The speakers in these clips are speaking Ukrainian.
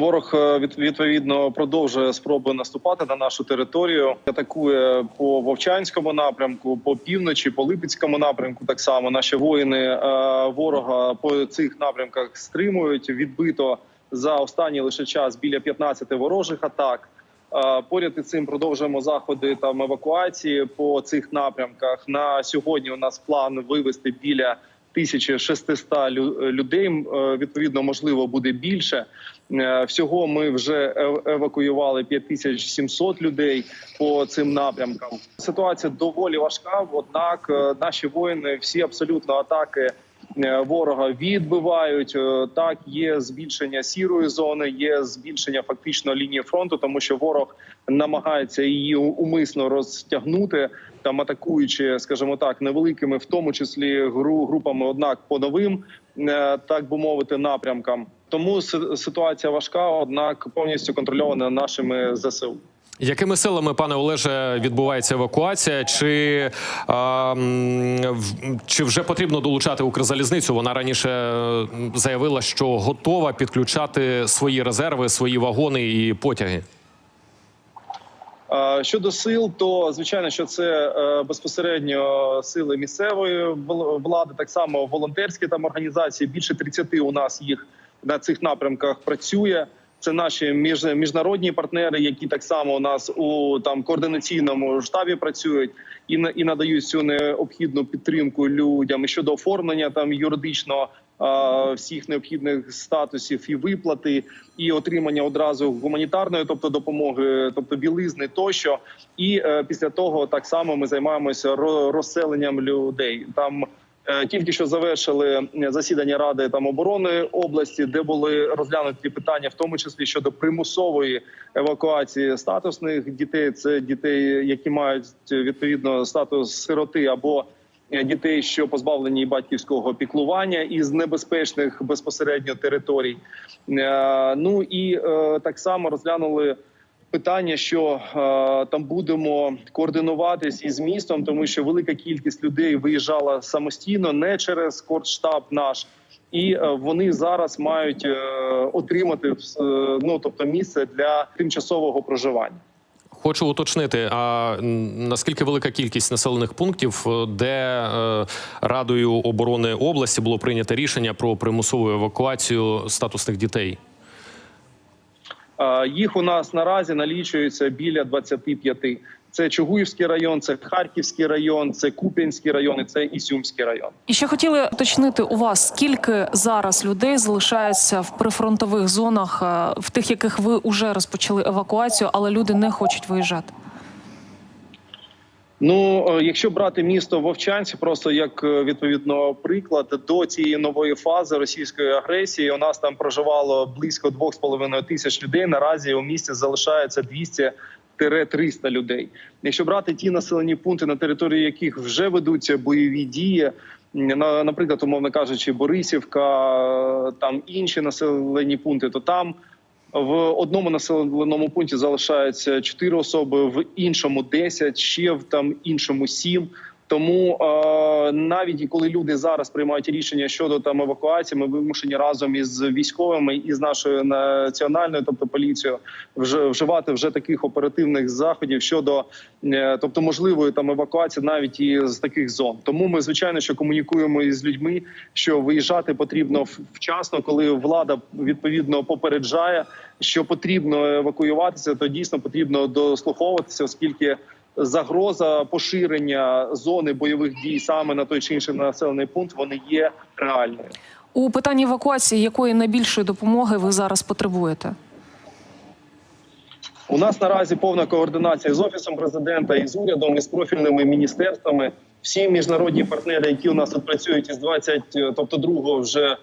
Ворог е, відповідно продовжує спроби наступати на нашу територію. Атакує по Вовчанському напрямку, по півночі, по Липецькому напрямку. Так само наші воїни е, ворога по цих напрямках стримують. Відбито за останній лише час біля 15 ворожих атак. Е, Поряд із цим продовжуємо заходи там евакуації по цих напрямках. На сьогодні у нас план вивести біля 1600 лю- людей. Е, Відповідно, можливо, буде більше. Е, Всього ми вже ев- евакуювали 5700 людей по цим напрямкам. Ситуація доволі важка. Однак е, наші воїни всі абсолютно атаки е, ворога відбивають. Е, Так, є збільшення сірої зони, є збільшення фактично лінії фронту, тому що ворог намагається її умисно розтягнути, там атакуючи, скажімо так, невеликими, в тому числі гру групами, однак по новим, е, так би мовити, напрямкам. Тому ситуація важка, однак повністю контрольована нашими ЗСУ. Якими силами, пане Олеже, відбувається евакуація? Чи, а, чи вже потрібно долучати Укрзалізницю? Вона раніше заявила, що готова підключати свої резерви, свої вагони і потяги. Щодо сил, то звичайно, що це е, безпосередньо сили місцевої вл- влади, так само волонтерські там організації. Більше 30 у нас їх на цих напрямках працює. Це наші між, міжнародні партнери, які так само у нас у там координаційному штабі працюють і і надають цю необхідну підтримку людям щодо оформлення там юридичного всіх необхідних статусів і виплати, і отримання одразу гуманітарної, тобто допомоги, тобто білизни тощо. І е, після того так само ми займаємося ро- розселенням людей. Там тільки що завершили засідання ради там оборони області, де були розглянуті питання, в тому числі щодо примусової евакуації статусних дітей. Це дітей, які мають відповідно статус сироти або е, дітей, що позбавлені батьківського піклування із небезпечних безпосередньо територій. Е, Ну і е, так само розглянули питання, що е, там будемо координуватись із містом, тому що велика кількість людей виїжджала самостійно, не через кортштаб наш. І е, вони зараз мають е, отримати е, ну тобто місце для тимчасового проживання. Хочу уточнити, а наскільки велика кількість населених пунктів, де Радою оборони області було прийнято рішення про примусову евакуацію статусних дітей? Їх у нас наразі налічується біля 25. Це Чугуївський район, це Харківський район, це Куп'янський район і це Ізюмський район. І ще хотіли уточнити у вас, скільки зараз людей залишається в прифронтових зонах, е, в тих, яких ви вже розпочали евакуацію, але люди не хочуть виїжджати. Ну, е, якщо брати місто Вовчанці, просто як е, відповідно приклад до цієї нової фази російської агресії, у нас там проживало близько 2,5 тисяч людей. Наразі у місті залишається 200 300 людей. Якщо брати ті населені пункти, на території яких вже ведуться бойові дії, на, наприклад, умовно кажучи, Борисівка, е, там інші населені пункти, то там в одному населеному пункті залишаються 4 особи, в іншому 10, ще в там іншому 7. Тому е, навіть коли люди зараз приймають рішення щодо там евакуації, ми вимушені разом із військовими і з нашою національною, тобто поліцією, вже вживати вже таких оперативних заходів щодо е, тобто можливої там евакуації навіть і з таких зон. Тому ми звичайно що комунікуємо із людьми, що виїжджати потрібно вчасно, коли влада відповідно попереджає, що потрібно евакуюватися, то дійсно потрібно дослуховуватися, оскільки загроза поширення зони бойових дій саме на той чи інший населений пункт вони є реальною. У питанні евакуації якої найбільшої допомоги ви зараз потребуєте? У нас наразі повна координація з офісом президента і з урядом і з профільними міністерствами. Всі міжнародні партнери, які у нас тут працюють із 20, тобто другого вже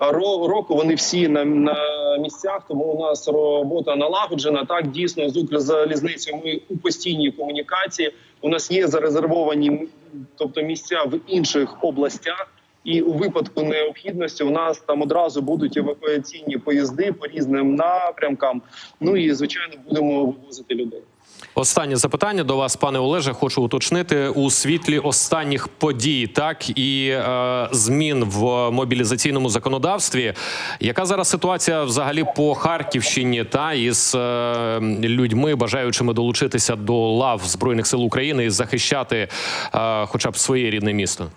року, вони всі на, на місцях. Тому у нас робота налагоджена. Так дійсно з Укрзалізницею ми у постійній комунікації. У нас є зарезервовані тобто місця в інших областях. І у випадку необхідності у нас там одразу будуть евакуаційні поїзди по різним напрямкам. Ну і звичайно будемо вивозити людей. Останнє запитання до вас, пане Олеже. Хочу уточнити у світлі останніх подій, так і е, змін в мобілізаційному законодавстві. Яка зараз ситуація взагалі по Харківщині та із е, людьми, бажаючими долучитися до лав збройних сил України і захищати, е, хоча б своє рідне місто?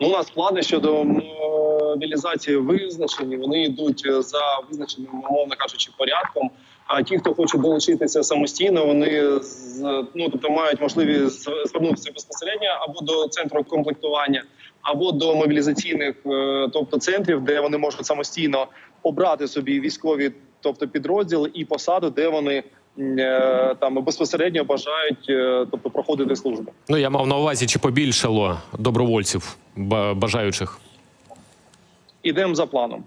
Ну, у нас плани щодо мобілізації визначені. Вони йдуть е, за визначеним, умовно кажучи, порядком. А ті, хто хоче долучитися самостійно, вони ну тобто мають можливість звернутися безпосередньо або до центру комплектування, або до мобілізаційних, е, тобто центрів, де вони можуть самостійно обрати собі військові, тобто підрозділ і посаду, де вони е, там безпосередньо бажають, е, тобто проходити службу. Ну я мав на увазі, чи побільшало добровольців бажаючих. Ідемо за планом.